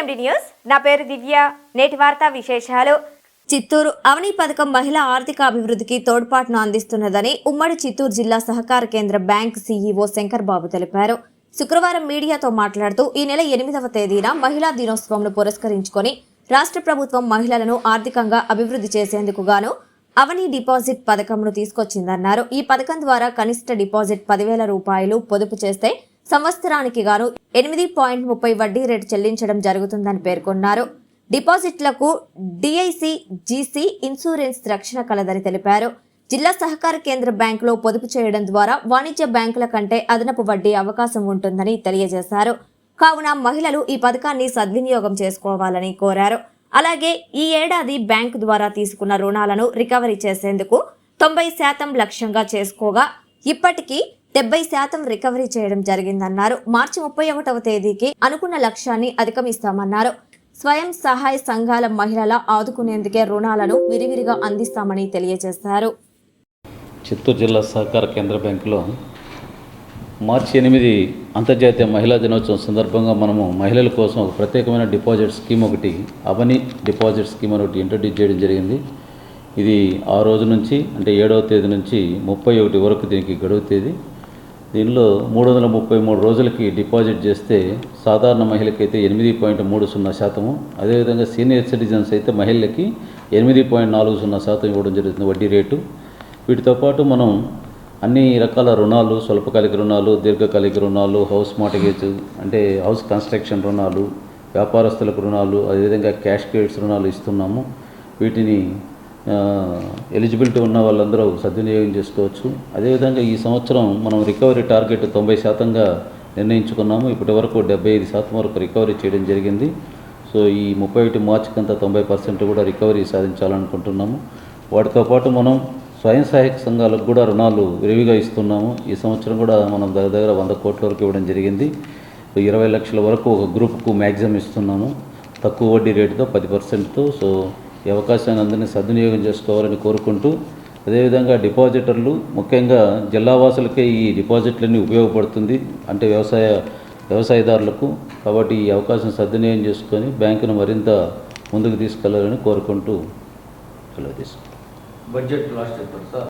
ఎండి news నా పేరు దివ్య. నేటి వార్తా విశేషాలు. చిత్తూరు అవని పథకం మహిళా ఆర్థిక అభివృద్ధికి తోడ్పాటును అందిస్తున్నదని ఉమ్మడి చిత్తూరు జిల్లా సహకార కేంద్ర బ్యాంక్ సీఈఓ శంకర్ బాబు తెలిపారు. శుక్రవారం మీడియాతో మాట్లాడుతూ ఈ నెల ఎనిమిదవ తేదీన మహిళా దినోత్సవంను పురస్కరించుకొని రాష్ట్ర ప్రభుత్వం మహిళలను ఆర్థికంగా అభివృద్ధి చేసేందుకు గాను అవని డిపాజిట్ పథకంను తీసుకొచ్చిందన్నారు. ఈ పథకం ద్వారా కనిష్ట డిపాజిట్ పదివేల రూపాయలు పొదుపు చేస్తే సంవత్సరానికి గాను ఎనిమిది పాయింట్ ముప్పై వడ్డీ రేటు చెల్లించడం జరుగుతుందని పేర్కొన్నారు. డిపాజిట్లకు డిఐసి జీసీ ఇన్సూరెన్స్ రక్షణ కలదని తెలిపారు. జిల్లా సహకార కేంద్ర బ్యాంకులో పొదుపు చేయడం ద్వారా వాణిజ్య బ్యాంకుల కంటే అదనపు వడ్డీ అవకాశం ఉంటుందని తెలియజేశారు. కావున మహిళలు ఈ పథకాన్ని సద్వినియోగం చేసుకోవాలని కోరారు. అలాగే ఈ ఏడాది బ్యాంకు ద్వారా తీసుకున్న రుణాలను రికవరీ చేసేందుకు తొంభై శాతం లక్ష్యంగా చేసుకోగా ఇప్పటికీ డెబ్బై శాతం రికవరీ చేయడం జరిగిందన్నారు. మార్చి ముప్పై ఒకటవ తేదీకి అనుకున్న లక్ష్యాన్ని అధిగమిస్తామన్నారు. స్వయం సహాయ సంఘాల మహిళల ఆదుకునేందుకే రుణాలను విరివిరిగా అందిస్తామని తెలియజేశారు. చిత్తూరు జిల్లా సహకార కేంద్ర బ్యాంకులో మార్చి ఎనిమిది అంతర్జాతీయ మహిళా దినోత్సవం సందర్భంగా మనము మహిళల కోసం ఒక ప్రత్యేకమైన డిపాజిట్ స్కీమ్ ఒకటి అవని డిపాజిట్ స్కీమ్ అని ఒకటి ఇంట్రడ్యూస్ చేయడం జరిగింది. ఇది ఆ రోజు నుంచి అంటే ఏడవ తేదీ నుంచి ముప్పై ఒకటి వరకు దీనికి గడువు తేదీ. దీనిలో మూడు వందల ముప్పై మూడు రోజులకి డిపాజిట్ చేస్తే సాధారణ మహిళకైతే ఎనిమిది పాయింట్ మూడు సున్నా శాతము అదేవిధంగా సీనియర్ సిటిజన్స్ అయితే మహిళలకి ఎనిమిది పాయింట్ నాలుగు సున్నా శాతం ఇవ్వడం జరుగుతుంది వడ్డీ రేటు. వీటితో పాటు మనం అన్ని రకాల రుణాలు స్వల్పకాలిక రుణాలు దీర్ఘకాలిక రుణాలు హౌస్ మార్టిగేజ్ అంటే హౌస్ కన్స్ట్రక్షన్ రుణాలు వ్యాపారస్తులకు రుణాలు అదేవిధంగా క్యాష్ క్రెడిట్స్ రుణాలు ఇస్తున్నాము. వీటిని ఎలిజిబిలిటీ ఉన్న వాళ్ళందరూ సద్వినియోగం చేసుకోవచ్చు. అదేవిధంగా ఈ సంవత్సరం మనం రికవరీ టార్గెట్ తొంభై శాతంగా నిర్ణయించుకున్నాము. ఇప్పటి వరకు డెబ్బై ఐదు శాతం వరకు రికవరీ చేయడం జరిగింది. సో ఈ ముప్పై ఒకటి మార్చికంతా తొంభై పర్సెంట్ కూడా రికవరీ సాధించాలనుకుంటున్నాము. వాటితో పాటు మనం స్వయం సహాయక సంఘాలకు కూడా రుణాలు విరివిగా ఇస్తున్నాము. ఈ సంవత్సరం కూడా మనం దగ్గర దగ్గర వంద కోట్ల వరకు ఇవ్వడం జరిగింది. ఇరవై లక్షల వరకు ఒక గ్రూప్కు మ్యాక్సిమం ఇస్తున్నాము. తక్కువ వడ్డీ రేటుతో పది పర్సెంట్తో. సో ఈ అవకాశాన్ని అందరినీ సద్వినియోగం చేసుకోవాలని కోరుకుంటూ అదేవిధంగా డిపాజిటర్లు ముఖ్యంగా జిల్లావాసులకే ఈ డిపాజిట్లన్నీ ఉపయోగపడుతుంది అంటే వ్యవసాయ వ్యవసాయదారులకు. కాబట్టి ఈ అవకాశం సద్వినియోగం చేసుకొని బ్యాంకును మరింత ముందుకు తీసుకెళ్ళాలని కోరుకుంటూ సెలవు తీసుకుంటాం budget last sir.